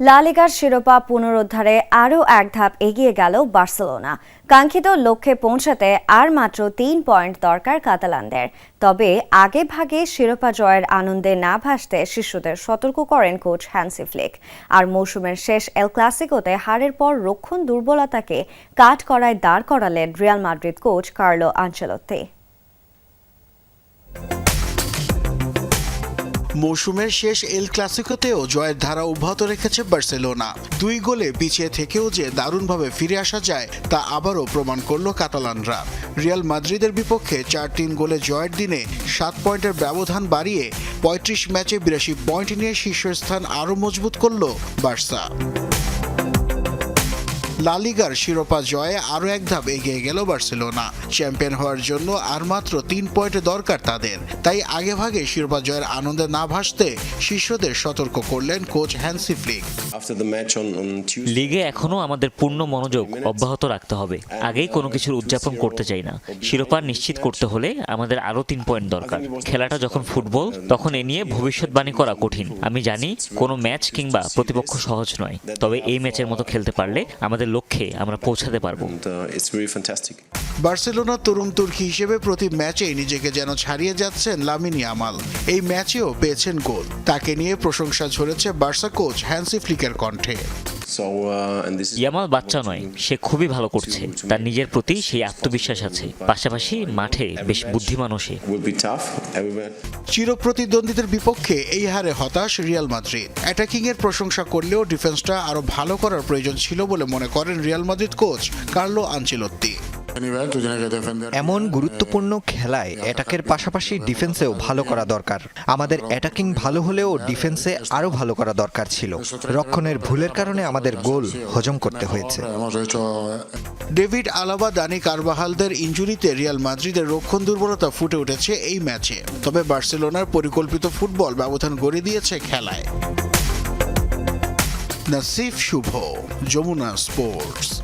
লা লিগার শিরোপা পুনরুদ্ধারে আরও এক ধাপ এগিয়ে গেল বার্সেলোনা। কাঙ্ক্ষিত লক্ষ্যে পৌঁছাতে আর মাত্র তিন পয়েন্ট দরকার কাতালানদের। তবে আগে ভাগে শিরোপা জয়ের আনন্দে না ভাসতে শিশুদের সতর্ক করেন কোচ হ্যান্সি ফ্লিক। আর মৌসুমের শেষ এল ক্লাসিকোতে হারের পর রক্ষণ দুর্বলতাকে কাট করায় দাঁড় করালেন Real Madrid coach Carlo Ancelotti মৌসুমের শেষ এল ক্লাসিকোতেও জয়ের ধারা অব্যাহত রেখেছে বার্সেলোনা। দুই গোলে পিছিয়ে থেকেও যে দারুণভাবে ফিরে আসা যায়, তা আবারও প্রমাণ করল কাতালানরা। রিয়াল মাদ্রিদের বিপক্ষে চার তিন গোলে জয়ের দিনে সাত পয়েন্টের ব্যবধান বাড়িয়ে পঁয়ত্রিশ ম্যাচে বিরাশি পয়েন্ট নিয়ে শীর্ষস্থান আরও মজবুত করল বার্সা। লা লিগার শিরোপা জয়ে আরও এক ধাপ এগিয়ে গেল বার্সেলোনা। চ্যাম্পিয়ন হওয়ার জন্য আর মাত্র তিন পয়েন্ট দরকার তাদের। তাই আগেভাগে শিরোপা জয়ের আনন্দে না ভাসতে শিষ্যদের সতর্ক করলেন কোচ হ্যান্সি ফ্লিক। লিগে এখনও আমাদের পূর্ণ মনোযোগ অব্যাহত রাখতে হবে। আগেই কোনো কিছুর উদযাপন করতে চাই না। শিরোপা নিশ্চিত করতে হলে আমাদের আরও তিন পয়েন্ট দরকার। খেলাটা যখন ফুটবল তখন এ নিয়ে ভবিষ্যৎবাণী করা কঠিন। আমি জানি কোনো ম্যাচ কিংবা প্রতিপক্ষ সহজ নয়। তবে এই ম্যাচের মতো খেলতে পারলে আমাদের লক্ষ্যে আমরা পৌঁছাতে পারব। Uh. বার্সেলোনা তরুণ তুর্কি হিসেবে প্রতি ম্যাচেই নিজেকে যেন ছাড়িয়ে যাচ্ছেন লামিনি আমাল এই ম্যাচেও পেয়েছেন গোল। তাকে নিয়ে প্রশংসা ঝরেছে বার্সা কোচ হ্যান্সি ফ্লিকের কণ্ঠে। Uh, ইয়ামাল বাচ্চা নয় সে খুবই ভালো করছে। তার নিজের প্রতি সেই আত্মবিশ্বাস আছে। পাশাপাশি মাঠে বেশ বুদ্ধিমানও সে। চিরপ্রতিদ্বন্দ্বীদের বিপক্ষে এই হারে হতাশ রিয়াল মাদ্রিদ। অ্যাটাকিং এর প্রশংসা করলেও ডিফেন্সটা আরও ভালো করার প্রয়োজন ছিল বলে মনে করেন Real Madrid coach Carlo Ancelotti এমন গুরুত্বপূর্ণ খেলায় অ্যাটাকের পাশাপাশি ডিফেন্সেও ভালো করা দরকার। আমাদের অ্যাটাকিং ভালো হলেও ডিফেন্সে আরও ভালো করা দরকার ছিল। রক্ষণের ভুলের কারণে আমাদের গোল হজম করতে হয়েছে। ডেভিড আলাবা দানি কারবাহালদের ইঞ্জুরিতে রিয়াল মাদ্রিদের রক্ষণ দুর্বলতা ফুটে উঠেছে এই ম্যাচে। তবে বার্সেলোনার পরিকল্পিত ফুটবল ব্যবধান গড়ে দিয়েছে খেলায়। নাসিফ শুভ যমুনা স্পোর্টস।